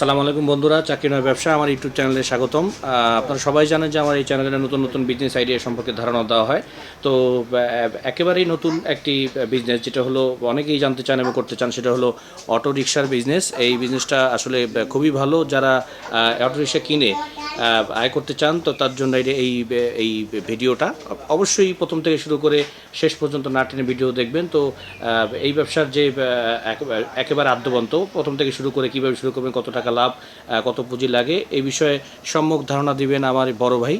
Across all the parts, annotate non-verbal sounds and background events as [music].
আসসালামু আলাইকুম বন্ধুরা, চাকরি নয় ব্যবসা, আমার ইউটিউব চ্যানেলে স্বাগতম। আপনারা সবাই জানেন যে আমার এই চ্যানেলে নতুন নতুন বিজনেস আইডিয়া সম্পর্কে ধারণা দেওয়া হয়। তো একেবারেই নতুন একটি বিজনেস যেটা হলো অনেকেই জানতে চান এবং করতে চান, সেটা হলো অটো রিক্সার বিজনেস এই বিজনেসটা আসলে খুবই ভালো। যারা অটো রিক্সা কিনে আয় করতে চান, তো তার জন্য এই এই ভিডিওটা অবশ্যই প্রথম থেকে শুরু করে শেষ পর্যন্ত না টেনে ভিডিও দেখবেন। তো এই ব্যবসার যে একেবারে আদ্যবন্ত, প্রথম থেকে শুরু করে কীভাবে শুরু করবেন, কত টাকা লাভ কত পুঁজি লাগে এই বিষয়ে সম্যক ধারণা দিবেন আমার বড় ভাই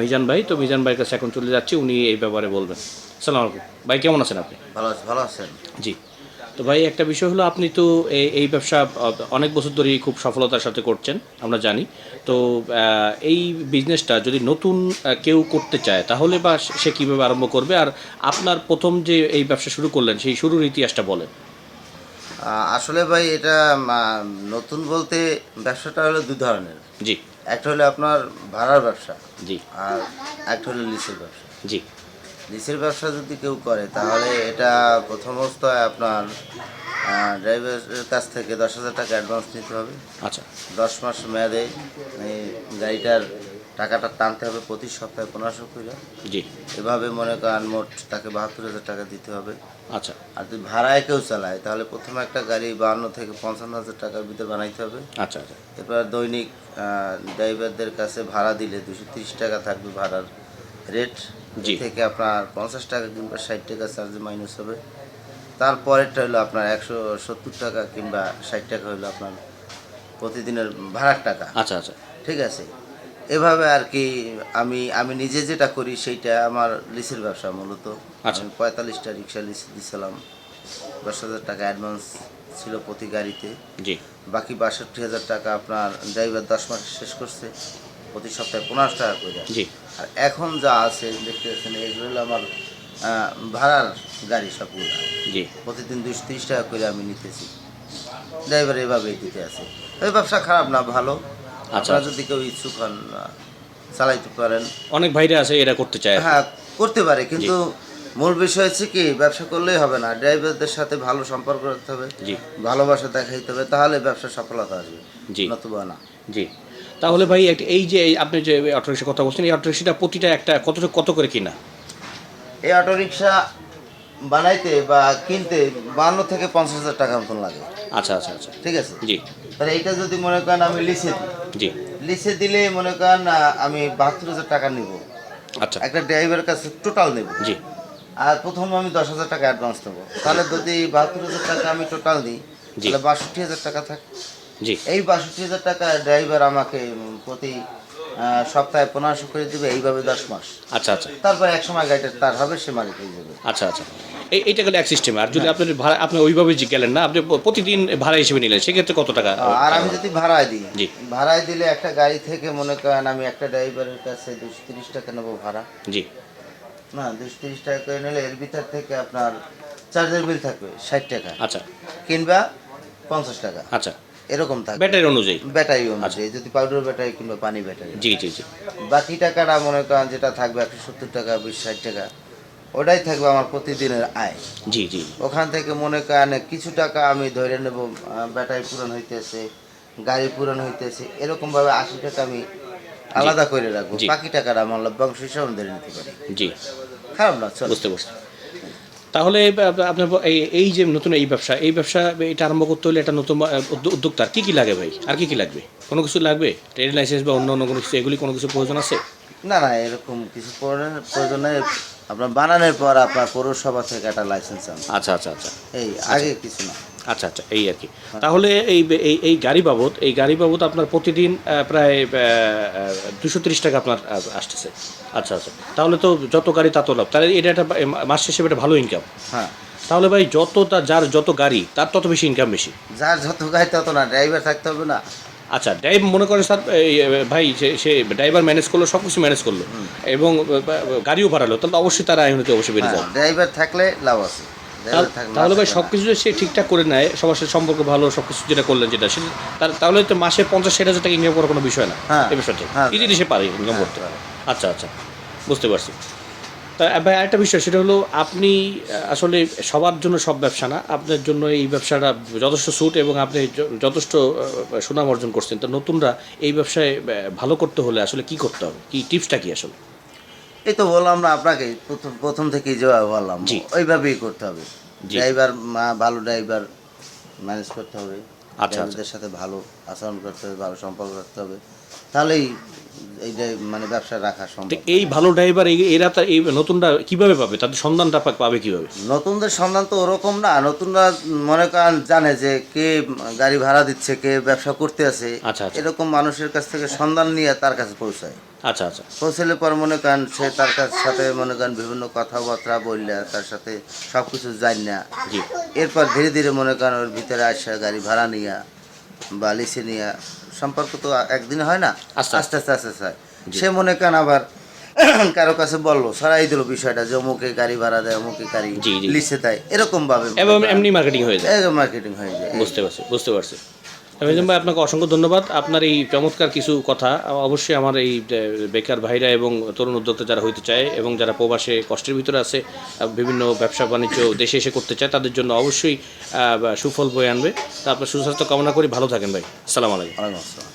মিজান ভাই। তো মিজান ভাইয়ের কাছে এখন চলে যাচ্ছি উনি এই ব্যাপারে বলবেন। সালাম আলাইকুম। ভাই কেমন আছেন আপনি? ভালো ভালো আছেন? জি। তো ভাই একটা বিষয় হলো আপনি তো এই ব্যবসা অনেক বছর ধরেই খুব সফলতার সাথে করছেন আমরা জানি। তো আহ, এই বিজনেসটা যদি নতুন কেউ করতে চায় তাহলে বা সে কীভাবে আরম্ভ করবে? আর আপনার প্রথম যে এই ব্যবসা শুরু করলেন সেই শুরুর ইতিহাসটা বলেন। আসলে ভাই এটা নতুন বলতে ব্যবসাটা হলো দু ধরনের। জি। একটা হলো আপনার ভাড়ার ব্যবসা জি। আর একটা হলো লিসের ব্যবসা। জি। লিসের ব্যবসা যদি কেউ করে তাহলে এটা প্রথম অবস্থায় আপনার ড্রাইভারের কাছ থেকে দশ হাজার টাকা অ্যাডভান্স নিতে হবে। আচ্ছা। দশ মাস মেয়াদে গাড়িটার টাকাটা টানতে হবে প্রতি সপ্তাহে পনেরোশো করে। জি। এভাবে মনে করেন মোট তাকে বাহাত্তর হাজার টাকা দিতে হবে। আচ্ছা। আর যদি ভাড়ায় কেউ চালায় তাহলে প্রথমে একটা গাড়ি বাহান্ন থেকে পঞ্চান্ন হাজার টাকার ভিতরে বানাইতে হবে। আচ্ছা আচ্ছা। এরপর দৈনিক ড্রাইভারদের কাছে ভাড়া দিলে দুশো তিরিশ টাকা থাকবে ভাড়ার রেট। জি। থেকে আপনার পঞ্চাশ টাকা কিংবা ষাট টাকা চার্জ মাইনাস হবে। তারপরেরটা হলো আপনার একশো সত্তর টাকা কিংবা ষাট টাকা হলো আপনার প্রতিদিনের ভাড়ার টাকা। আচ্ছা আচ্ছা। ঠিক আছে? এভাবে আর কি আমি আমি নিজে যেটা করি সেইটা আমার লিসের ব্যবসা মূলত। আচ্ছা। আমি পঁয়তাল্লিশটা রিক্সা লিস দিছিলাম। দশ হাজার টাকা অ্যাডভান্স ছিল প্রতি গাড়িতে। জি। বাকি বাষট্টি হাজার টাকা আপনার ড্রাইভার দশ মাস শেষ করছে প্রতি সপ্তাহে পনেরো টাকা করে। জি। আর এখন যা আছে দেখতে পাচ্ছেন এগুলো আমার ভাড়ার গাড়ি সবগুলো। জি। প্রতিদিন দুশো তিরিশ টাকা করে আমি নিতেছি। ড্রাইভার এভাবেই দিতে আছে। এই ব্যবসা খারাপ না ভালো। আপনারা যদি কেউ ইচ্ছুক হন চালাইতে পারেন। অনেক ভাইরা আছে এরা করতে চায়। হ্যাঁ করতে পারে কিন্তু মূল বিষয় হচ্ছে কি ব্যবসা করলেই হবে না। ড্রাইভারদের সাথে ভালো সম্পর্ক রাখতে হবে জি। ভালোবাসা দেখাইতে হবে তাহলে ব্যবসা সফলতা আসবে জি। নতুবা না। জি। তাহলে ভাই এই যে আপনি যে অটোরিক্সার কথা বলছেন এই অটোরিক্সাটা প্রতিটা একটা কত কত করে কিনা? এই অটোরিকশা বানাইতে বা কিনতে বান্ন থেকে পঞ্চাশ হাজার টাকা মতন লাগে। আচ্ছা আচ্ছা আচ্ছা। ঠিক আছে? জি। তাহলে এইটা যদি মনে করেন আমি লিসে জি। লিসে দিলে মনে করেন আমি বাহাত্তর হাজার টাকা নিব। আচ্ছা। একটা ড্রাইভারের কাছে টোটাল নেব। জি। আর প্রথম আমি দশ হাজার টাকা অ্যাডভান্স নেব। তাহলে যদি বাহাত্তর হাজার টাকা আমি টোটাল দিই। তাহলে বাষট্টি হাজার টাকা থাকে। জি। এই বাষট্টি হাজার টাকা ড্রাইভার আমাকে প্রতি সপ্তাহে পনেরোশো করে দিবে এইভাবে দশ মাস। আচ্ছা আচ্ছা। তারপর এক সময় গাড়িটা তার হবে সে মালিক হয়ে যাবে। আচ্ছা আচ্ছা। এই এইটা গেলে এক সিস্টেম আর যদি আপনি ভাড়া আপনি ওইভাবে গেলেন না আপনি প্রতিদিন ভাড়া হিসেবে নিলেন সেক্ষেত্রে কত টাকা? আর আমি যদি ভাড়ায় দিই জি। ভাড়ায় দিলে একটা গাড়ি থেকে মনে করেন আমি একটা ড্রাইভারের কাছে দুশো তিরিশ টাকা নেব ভাড়া। জি। না দুশো তিরিশ টাকা করে নিলে এর ভিতর থেকে আপনার চার্জের বিল থাকবে ষাট টাকা। আচ্ছা। কিংবা পঞ্চাশ টাকা। আচ্ছা। এরকম থাকবে ব্যাটারি অনুযায়ী। ব্যাটারি অনুযায়ী যদি পাউডার ব্যাটারি কিংবা পানি ব্যাটারি জি জি জি। বাকি টাকাটা মনে করেন যেটা থাকবে একশো সত্তর টাকা বিশ ষাট টাকা ওটাই থাকবে আমার প্রতিদিনের আয়। জি জি। ওখান থেকে মনে করেন কিছু টাকা আমি ধরে নেব ব্যাটারি পূরণ হইতেছে গাড়ি পূরণ হইতেছে এরকমভাবে আশি টাকা আমি আলাদা করে রাখব। বাকি টাকাটা আমার লভ্যাংশ হিসাবে ধরে নিতে পারি। জি। খারাপ না বুঝতে পারছি। তাহলে আপ- আপনার এই যে নতুন এই ব্যবসা এই ব্যবসা এটা আরম্ভ করতে হলে এটা নতুন উদ্যোক্তার কী কী লাগে ভাই? আর কী কী লাগবে? কোনো কিছু লাগবে? ট্রেড লাইসেন্স বা অন্য অন্য কোনো কিছু এগুলি কোনো কিছু প্রয়োজন আছে? না না এরকম কিছু প্রয়োজন- প্রয়োজন নেই। আপনার বানানোর পর আপনার পৌরসভা থেকে একটা লাইসেন্স আচ্ছা আচ্ছা আচ্ছা। এই আগে কিছু না। আচ্ছা আচ্ছা এই আর কি। তাহলে এই এই এই গাড়ি বাবদ এই গাড়ি বাবদ আপনার প্রতিদিন প্রায় দুশো তিরিশ টাকা আপনার আসতেছে। আচ্ছা আচ্ছা তাহলে তো যত গাড়ি তত লাভ। তাহলে এটা একটা মাস হিসেবে একটা ভালো ইনকাম হ্যাঁ। তাহলে ভাই যত যার যত গাড়ি তার তত বেশি ইনকাম বেশি। যার যত গাড়ি তত না ড্রাইভার থাকতে হবে না। আচ্ছা ড্রাইভ মনে করেন স্যার ভাই সে- ড্রাইভার ম্যানেজ করল সব কিছু ম্যানেজ করল এবং গাড়িও ভাড়ালো তাহলে অবশ্যই তার আয় হতে অবশ্যই বেড়ে যাবে। ড্রাইভার থাকলে লাভ আছে। তাহলে- ভাই থাকবে সব কিছু সে ঠিকঠাক করে নেয় সবার সাথে সম্পর্ক ভালো সব কিছু যেটা করলেন যেটা সেটা তাহলে তো মাসে পঞ্চাশ ষাট হাজার টাকা ইনকাম করার কোনো বিষয় না হ্যাঁ। এই বিষয়টা হ্যাঁ। ইজিলি সে পারে ইনকাম হ্যাঁ, করতে পারে। আচ্ছা আচ্ছা বুঝতে পারছি তা ভাই একটা বিষয় সেটা হলো আপনি আসলে সবার জন্য সব ব্যবসা না আপনার জন্য এই ব্যবসাটা যথেষ্ট সুট এবং আপনি যথেষ্ট সুনাম অর্জন করছেন তো নতুনরা এই ব্যবসায় ভালো করতে হলে আসলে কি করতে হবে কি টিপসটা কি আসলে এই তো বললাম না আপনাকে প্রথম প্রথম থেকেই যেভাবে বললাম। ওইভাবেই করতে হবে। ড্রাইভার মা- ভালো ড্রাইভার ম্যানেজ করতে হবে। আচ্ছা। ড্রাইভারদের সাথে ভালো আচরণ করতে হবে ভালো সম্পর্ক রাখতে হবে। তাহলেই এই যে মানে ব্যবসা রাখা সম্ভব এই ভালো ড্রাইভার এরা তা এই নতুনরা কীভাবে পাবে? তাদের সন্ধানটা পাবে কীভাবে? নতুনদের সন্ধান তো ওরকম না। নতুনরা মনে করেন জানে যে কে গাড়ি ভাড়া দিচ্ছে কে ব্যবসা করতে আছে। আচ্ছা, আচ্ছা। এরকম মানুষের কাছ থেকে সন্ধান নিয়ে তার কাছে পৌঁছায়। আচ্ছা আচ্ছা। পৌঁছলে পর মনে করেন সে তার কাছ সাথে মনে করেন বিভিন্ন কথাবার্তা বললে তার সাথে সব কিছু জান না এরপর ধীরে ধীরে মনে করেন ওর ভিতরে আসা গাড়ি ভাড়া নিয়া। বা লিসেনিয়া সম্পর্ক তো একদিন হয় না? আস্তে আস্তে আস্তে আস্তে আস্তে। হয়। সে মনে করেন আবার [coughs] কারও কাছে বলল সারাই দিল বিষয়টা যে অমুকে গাড়ি ভাড়া দেয় অমুকে গাড়ি। লিসে দেয়। এরকম ভাবে এবং এমনি মার্কেটিং হয়ে যায়। মার্কেটিং হয়ে যায়। বুঝতে পারছি বুঝতে পারছি। মেজম ভাই আপনাকে অসংখ্য ধন্যবাদ। আপনার এই চমৎকার কিছু কথা, অবশ্যই আমার এই বেকার ভাইরা এবং তরুণ উদ্যোক্তা যারা হইতে চায় এবং যারা প্রবাসে কষ্টের ভিতরে আছে বিভিন্ন ব্যবসা বাণিজ্য দেশে এসে করতে চায়, তাদের জন্য অবশ্যই সুফল বয়ে আনবে। তা আপনার সুস্বাস্থ্য কামনা করি। ভালো থাকেন ভাই। সালাম আলাইকুম। আলাইকুম আসসালাম।